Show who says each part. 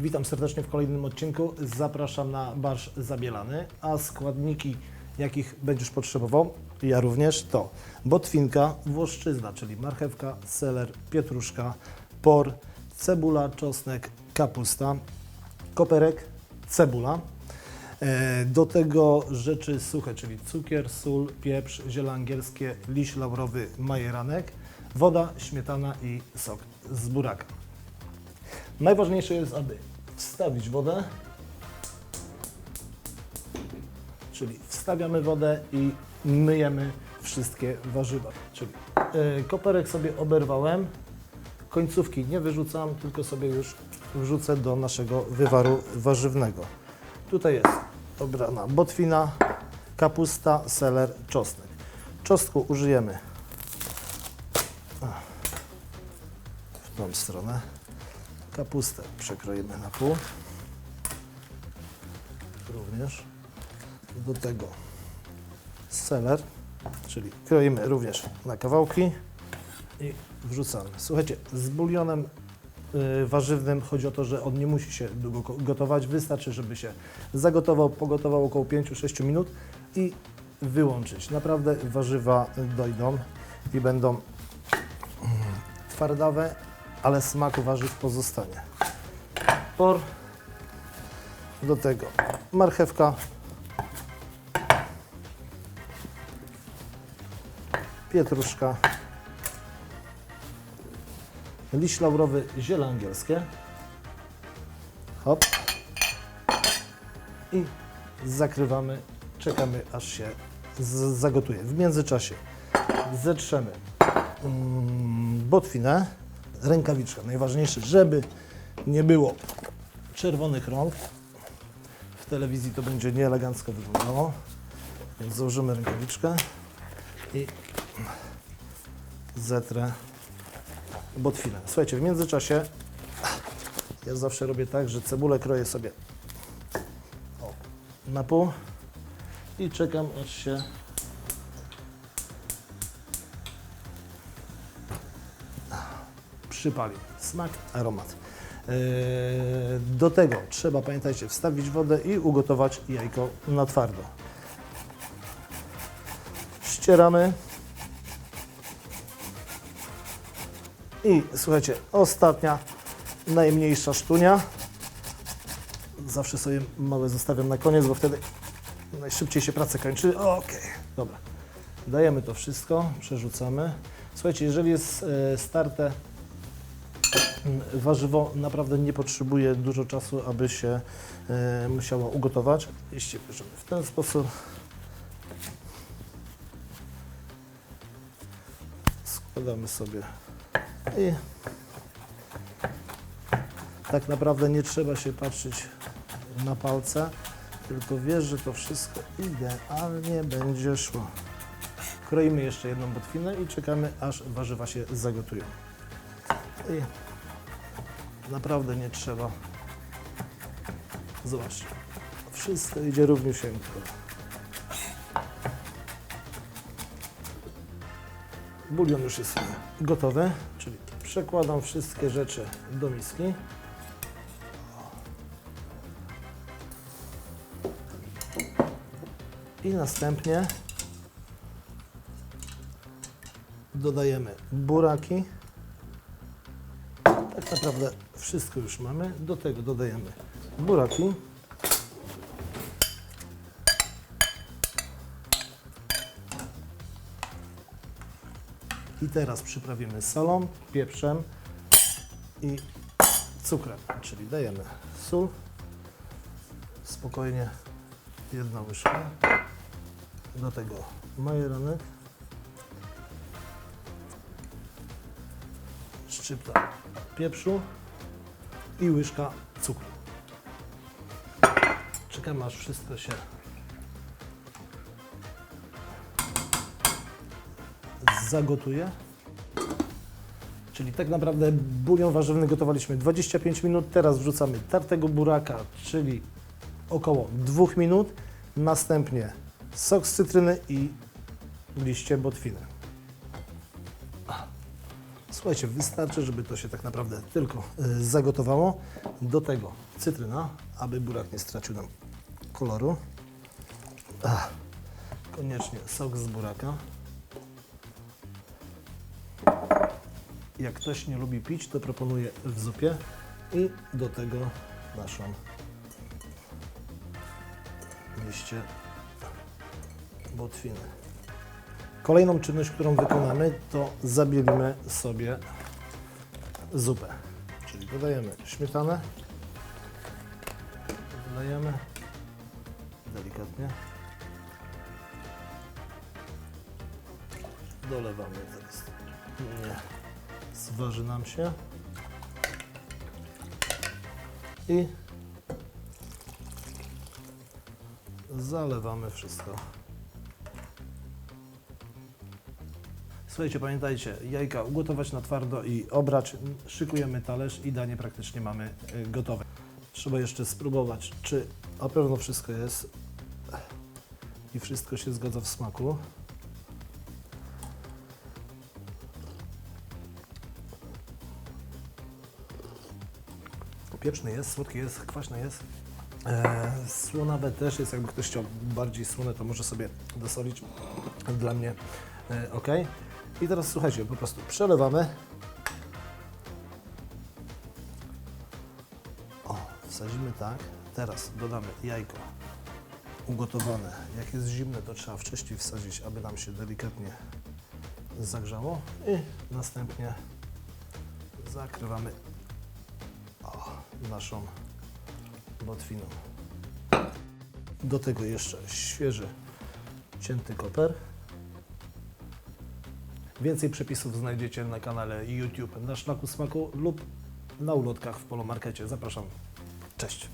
Speaker 1: Witam serdecznie w kolejnym odcinku. Zapraszam na barsz zabielany, a składniki, jakich będziesz potrzebował, ja również, to botwinka, włoszczyzna, czyli marchewka, seler, pietruszka, por, cebula, czosnek, kapusta, koperek, cebula. E, Do tego rzeczy suche, czyli cukier, sól, pieprz, ziele angielskie, liść laurowy, majeranek, woda, śmietana i sok z buraka. Najważniejsze jest, aby wstawić wodę, czyli wstawiamy wodę i myjemy wszystkie warzywa. Czyli e, koperek sobie oberwałem, końcówki nie wyrzucam, tylko sobie już wrzucę do naszego wywaru warzywnego. Tutaj jest obrana botwina, kapusta, seler, czosnek. Czosnku użyjemy w tą stronę. Kapustę przekroimy na pół. Również. Do tego seler, czyli kroimy również na kawałki i wrzucamy. Słuchajcie, z bulionem y, warzywnym chodzi o to, że on nie musi się długo gotować. Wystarczy, żeby się zagotował, pogotował około 5-6 minut i wyłączyć. Naprawdę warzywa dojdą i będą twardawe, ale smaku warzyw pozostanie. Por, do tego marchewka, pietruszka, liść laurowy, ziele angielskie. Hop. I zakrywamy, czekamy aż się zagotuje. W międzyczasie zetrzemy mm, botwinę, rękawiczka. Najważniejsze, żeby nie było czerwonych rąk. W telewizji to będzie nieelegancko wyglądało. Więc założymy rękawiczkę i zetrę botwinę. Słuchajcie, w międzyczasie ja zawsze robię tak, że cebulę kroję sobie o, na pół i czekam aż się przypali. Smak, aromat. Yy, Do tego trzeba, pamiętajcie, wstawić wodę i ugotować jajko na twardo. Ścieramy. I słuchajcie, ostatnia, najmniejsza sztunia. Zawsze sobie małe zostawiam na koniec, bo wtedy najszybciej się praca kończy. Okej, dobra. Dajemy to wszystko, przerzucamy. Słuchajcie, jeżeli jest e, starte warzywo, naprawdę nie potrzebuje dużo czasu, aby się e, musiało ugotować. Jeśli bierzemy w ten sposób, składamy sobie i tak naprawdę nie trzeba się patrzeć na palce, tylko wiesz, że to wszystko idealnie będzie szło. Kroimy jeszcze jedną botwinę i czekamy, aż warzywa się zagotują. I naprawdę nie trzeba. Zobaczcie, wszystko idzie równiusieńko. Bulion już jest gotowy, czyli przekładam wszystkie rzeczy do miski. I następnie dodajemy buraki. Naprawdę wszystko już mamy. Do tego dodajemy buraki. I teraz przyprawimy solą, pieprzem i cukrem, czyli dajemy sól, spokojnie jedna łyżka, do tego majeranek, szczypta pieprzu i łyżka cukru. Czekamy aż wszystko się zagotuje. Czyli tak naprawdę bulion warzywny gotowaliśmy 25 minut, teraz wrzucamy tartego buraka, czyli około 2 minut, następnie sok z cytryny i liście botwiny. Słuchajcie, wystarczy, żeby to się tak naprawdę tylko y, zagotowało. Do tego cytryna, aby burak nie stracił nam koloru. Ach, koniecznie sok z buraka. Jak ktoś nie lubi pić, to proponuję w zupie i do tego naszą liście botwiny. Kolejną czynność, którą wykonamy, to zabielimy sobie zupę. Czyli dodajemy śmietanę, wlejemy delikatnie, dolewamy teraz. Nie, zważy nam się i zalewamy wszystko. Słuchajcie, pamiętajcie, jajka ugotować na twardo i obrać. Szykujemy talerz i danie praktycznie mamy y, gotowe. Trzeba jeszcze spróbować, czy na pewno wszystko jest i wszystko się zgadza w smaku. Pieczny jest, słodki jest, kwaśny jest. E, słonawe też jest, jakby ktoś chciał bardziej słone, to może sobie dosolić. Dla mnie e, ok. I teraz słuchajcie, po prostu przelewamy. O, wsadzimy tak. Teraz dodamy jajko ugotowane. Jak jest zimne, to trzeba wcześniej wsadzić, aby nam się delikatnie zagrzało. I następnie zakrywamy o, naszą botwiną. Do tego jeszcze świeży, cięty koper. Więcej przepisów znajdziecie na kanale YouTube na Szlaku Smaku lub na ulotkach w Polomarkecie. Zapraszam. Cześć.